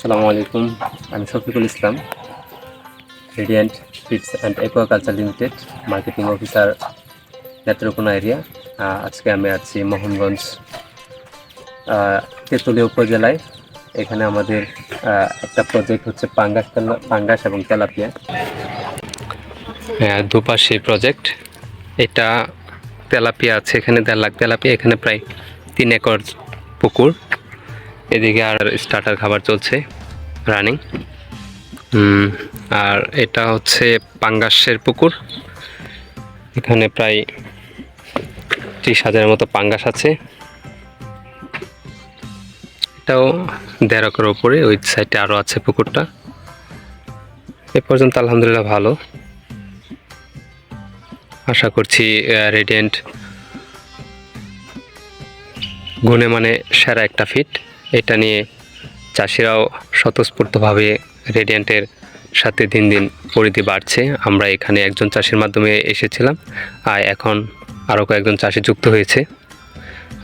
আসসালামু আলাইকুম। আমি Shafiqul Islam radiant feeds and aquaculture limited marketing officer Netrokona area আজকে আমি আছি মোহনগঞ্জ তেঁতুলিয়া উপজেলায়। এখানে আমাদের একটা প্রজেক্ট হচ্ছে পাঙ্গাস পাঙ্গাস এবং তেলাপিয়া। হ্যাঁ দুপাশে প্রজেক্ট এটা তেলাপিয়া আছে, এখানে দেড় লাখ তেলাপিয়া, এখানে প্রায় তিন একর পুকুর। এদিকে আর স্টার্টার খাবার চলছে রানিং আর এটা হচ্ছে পাঙ্গাসের পুকুর। এখানে প্রায় ত্রিশ হাজারের মতো পাঙ্গাস আছে। এটাও দেড় একর উপরে, ওই সাইডে আরও আছে পুকুরটা। এ পর্যন্ত আলহামদুলিল্লাহ ভালো। আশা করছি রেডিয়েন্ট গুণে মানে সেরা একটা ফিট এটা নিয়ে চাষিরাও স্বতঃস্ফূর্তভাবে রেডিয়েন্টের সাথে দিন দিন পরিধি বাড়ছে। আমরা এখানে একজন চাষির মাধ্যমে এসেছিলাম, আর এখন আরও কয়েকজন চাষি যুক্ত হয়েছে।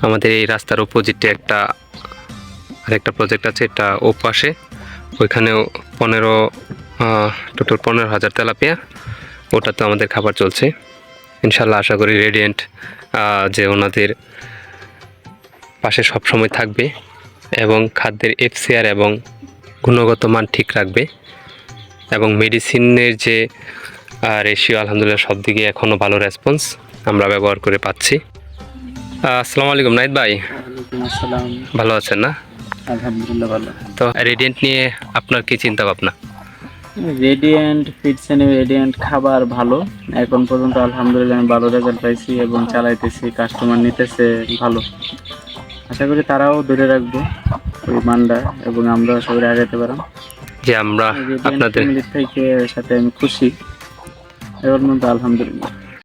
আমাদের এই রাস্তার অপোজিটে একটা, আরেকটা প্রজেক্ট আছে, এটা ওপাশে। ওইখানেও পনেরো টোটাল পনেরো হাজার তেলাপিয়া। ওটাতে আমাদের খাবার চলছে। ইনশাল্লাহ আশা করি রেডিয়েন্ট যে ওনাদের পাশে সবসময় থাকবে। এবং খাদ্যের এফসিআর এবং গুণগত মান ঠিক রাখবে এবং মেডিসিনের যে রেশিও আলহামদুলিল্লাহ সব দিকে এখনও ভালো রেসপন্স আমরা ব্যবহার করে পাচ্ছি। আসসালামু আলাইকুম নাইদ ভাই। ভালো আছেন না? আলহামদুলিল্লাহ ভালো। তো রেডিয়েন্ট নিয়ে আপনার কি চিন্তা ভাবনা? রেডিয়েন্ট ফিটস এন্ড রেডিয়েন্ট খাবার ভালো। এখন পর্যন্ত আলহামদুলিল্লাহ আমি ভালো রেজাল্ট পাইছি এবং চালাইতেছি কাস্টমার নিতেছে ভালো। আশা করি তারাও ধরে রাখব ওই মানটা এবং আমরা সবাই আগাতে পারাম যে আমরা আপনাদের থেকে সাথে আমি খুশি। এর মধ্যে আলহামদুলিল্লাহ।